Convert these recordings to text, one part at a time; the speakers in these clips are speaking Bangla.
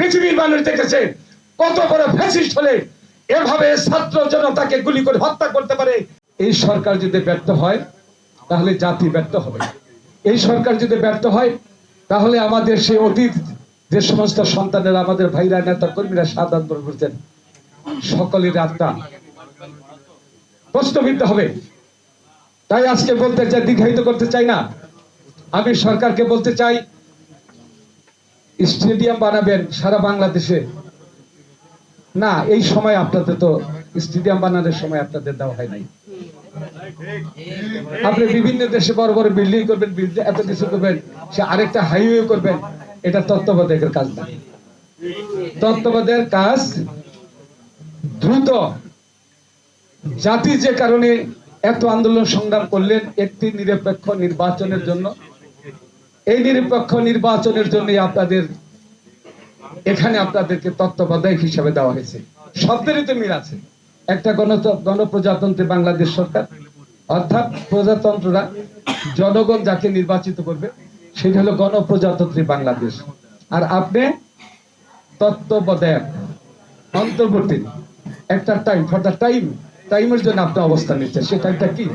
পৃথিবীর মানুষ দেখেছে কত বড় ফ্যাসিস্ট হলে এভাবে ছাত্র জনতাকে গুলি করে হত্যা করতে পারে। এই সরকার যদি ব্যর্থ হয়, তাহলে জাতি ব্যর্থ হবে। এই সরকার যদি ব্যর্থ হয়, তাহলে আমাদের সেই অতীত যে সমস্ত সন্তানেরা, আমাদের ভাইরা, নেতা কর্মীরা সাত আন্দোলন করছেন, সকলের আত্মা প্রশ্নবিদ্ধ হবে। তাই আজকে বলতে চাই, দীর্ঘায়িত করতে চাই না। আমি সরকারকে বলতে চাই স্টেডিয়াম বানাবেন সারা বাংলাদেশে। না, এই সময় আপনাদের তো স্টেডিয়াম বানানোর সময় আপনাদের দেওয়া হয় নাই। আপনি বিভিন্ন দেশে বড় বড় বিল্ডিং করবেন এত কিছু করবেন, সে আরেকটা হাইওয়ে করবেন, এটা তত্ত্বাবধায়কের কাজ না। তত্ত্বাবধায়কের কাজ দ্রুত। জাতি যে কারণে এত আন্দোলন সংগ্রাম করলেন, একটি নিরপেক্ষ নির্বাচনের জন্য এই নিরপেক্ষ নির্বাচনের জন্য আপনাদের, এখানে আপনাদেরকে তত্ত্বাবধায়ক হিসাবে দেওয়া হয়েছে। শব্দেরই তো মিল আছে। একটা গণ, গণপ্রজাতন্ত্রী বাংলাদেশ সরকার, অর্থাৎ প্রজাতন্ত্ররা, জনগণ যাকে নির্বাচিত করবে, সেটা হলো গণপ্রজাতন্ত্রী বাংলাদেশ। আর আপনি তত্ত্বাবধায়ক, অন্তর্বর্তী, একটা টাইম ফর দ্য টাইম টাইমের জন্য আপনি অবস্থান নিচ্ছেন। সেটা টাইমটা কি?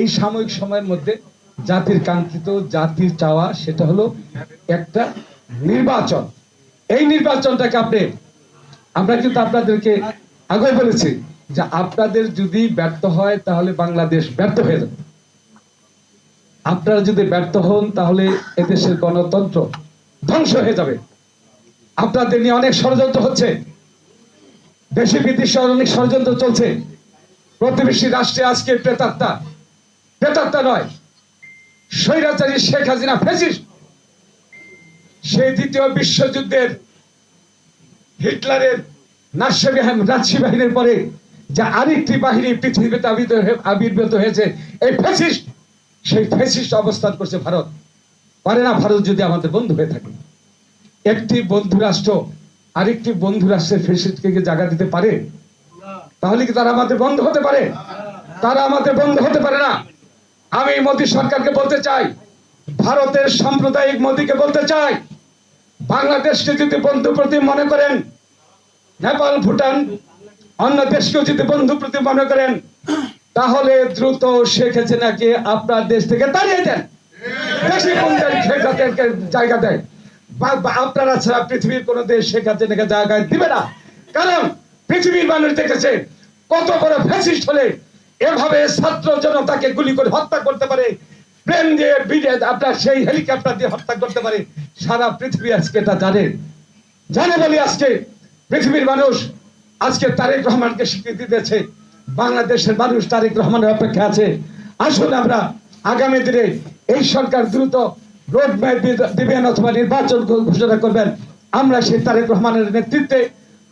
এই সাময়িক সময়ের মধ্যে জাতির কাঙ্ক্ষিত জাতির চাওয়া, সেটা হলো একটা নির্বাচন। এই নির্বাচনটাকে আপনি, আমরা কিন্তু আপনাদেরকে আগে বলেছি যে আপনাদের যদি ব্যর্থ হয়, তাহলে বাংলাদেশ ব্যর্থ হয়ে যাবে। আপনারা যদি ব্যর্থ হন, তাহলে এদেশের গণতন্ত্র ধ্বংস হয়ে যাবে। আপনাদের নিয়ে অনেক ষড়যন্ত্র হচ্ছে। দেশে বিদেশে অনেক ষড়যন্ত্র চলছে। প্রতিবেশী রাষ্ট্রে আজকে প্রেতাত্মা প্রেতাত্মা নয় স্বৈরাচারী শেখ হাসিনা ফেসিস সেই দ্বিতীয় বিশ্বযুদ্ধের হিটলারের বাহিনী- বাহিনীর পরে যে আরেকটি বাহিনী পৃথিবীতে আবির্ভূত হয়েছে, এই ফেসিস্ট সেই ফেসিস্ট অবস্থান করছে ভারত। পারে না ভারত যদি আমাদের বন্ধু হয়ে থাকে। একটি বন্ধু রাষ্ট্র আরেকটি বন্ধু রাষ্ট্রের ফেসিস্টকে কি জায়গা দিতে পারে? তাহলে কি তারা আমাদের বন্ধ হতে পারে? তারা আমাদের বন্ধ হতে পারে না। আমি মোদী সরকারকে বলতে চাই, ভারতের সাম্প্রদায়িক মোদীকে বলতে চাই, বাংলাদেশকে যদি বন্ধু প্রতি মনে করেন, নেপাল, ভুটান, অন্য দেশকেও যদি বন্ধু প্রতি মনে করেন, তাহলে দ্রুত শেখ হাসিনাকে আপনার দেশ থেকে তাড়িয়ে দেন। জায়গা দেয়। আপনারা ছাড়া পৃথিবীর কোন দেশ শেখ হাসিনাকে জায়গায় দিবে না। কারণ পৃথিবীর মানুষ দেখেছে, কত বড় ফ্যাসিস্ট হলে এভাবে ছাত্র জনতাকে গুলি করে হত্যা করতে পারে। প্লেন দিয়ে বিজে আপনার সেই হেলিকপ্টার দিয়ে হত্যা করতে পারে। সারা পৃথিবী আজকে এটা জানে। জানে বলি আজকে পৃথিবীর মানুষ আজকে তারেক রহমানকে স্বীকৃতি দিয়েছে। বাংলাদেশের মানুষ তারেক রহমানের অপেক্ষা আছে। আসুন আমরা আগামী দিনে এই সরকার দ্রুত রোড ম্যাপ দিবেন অথবা নির্বাচন ঘোষণা করবেন। আমরা সেই তারেক রহমানের নেতৃত্বে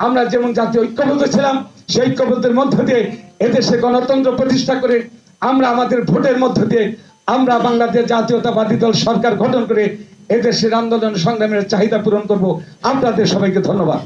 আমরা যেমন জাতীয় ঐক্যবদ্ধ ছিলাম, সেই ঐক্যবদ্ধের মধ্য দিয়ে এদেশে গণতন্ত্র প্রতিষ্ঠা করে আমরা আমাদের ভোটের মধ্য দিয়ে আমরা বাংলাদেশ জাতীয়তাবাদী দল সরকার গঠন করে এদেশের আন্দোলন সংগ্রামের চাহিদা পূরণ করব। আপনাদের সবাইকে ধন্যবাদ।